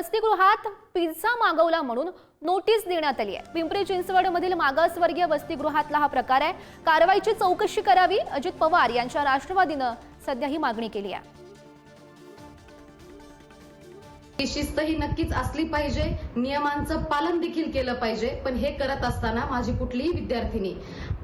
वसतिगृहात पिझ्झा मागवला म्हणून नोटीस देण्यात आली आहे. पिंपरी चिंचवडमधील मागासवर्गीय वसतिगृहातला हा प्रकार आहे. कारवाईची चौकशी करावी अजित पवार यांच्या राष्ट्रवादीनं सध्या ही मागणी केली आहे. ही शिस्त ही नक्कीच असली पाहिजे. नियमांचं पालन देखील केलं पाहिजे. पण हे करत असताना माझी कुठलीही विद्यार्थिनी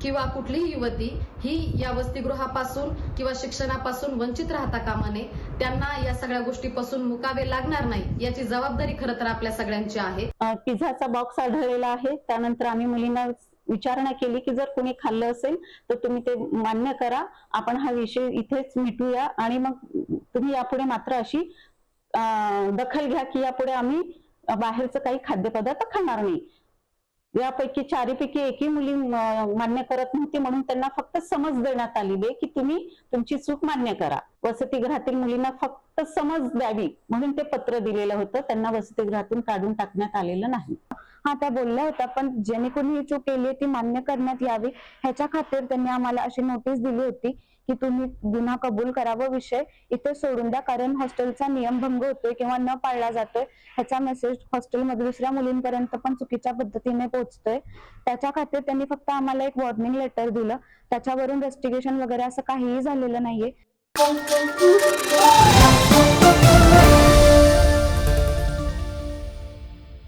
किंवा कुठलीही युवती ही या वसतिगृहापासून किंवा शिक्षणापासून वंचित राहता कामा नये. त्यांना या सगळ्या गोष्टीपासून मुकावे लागणार नाही याची जबाबदारी खरं तर आपल्या सगळ्यांची आहे. पिझ्झाचा बॉक्स आढळलेला आहे. त्यानंतर आम्ही मुलींना विचारणा केली की जर कोणी खाल्लं असेल तर तुम्ही ते मान्य करा. आपण हा विषय इथेच मिटूया आणि मग तुम्ही यापुढे मात्र अशी दखल घ्या की यापुढे आम्ही बाहेरचं काही खाद्यपदार्थ खाणार नाही. यापैकी चारीपैकी एकही मुली मान्य करत नव्हती म्हणून त्यांना फक्त समज देण्यात आलेली आहे की तुम्ही तुमची चूक मान्य करा. वसतिगृहातील मुलींना फक्त समज द्यावी म्हणून ते पत्र दिलेलं होतं. त्यांना वसतिगृहातून काढून टाकण्यात आलेलं नाही. हा त्या बोलल्या होत्या पण जेणेकरून ही चूक केली ती मान्य करण्यात यावी. ह्याच्या खातीर त्यांनी आम्हाला अशी नोटीस दिली होती की तुम्ही गुन्हा कबूल करावा विषय. इथे सोडून द्या कारण हॉस्टेलचा नियम भंग होतोय किंवा न पाळला जातोय ह्याचा मेसेज हॉस्टेलमध्ये दुसऱ्या मुलींपर्यंत पण चुकीच्या पद्धतीने पोहोचतोय. त्याच्या खातीर त्यांनी फक्त आम्हाला एक वॉर्निंग लेटर दिलं. त्याच्यावरून रेस्टिगेशन वगैरे असं काहीही झालेलं नाहीये.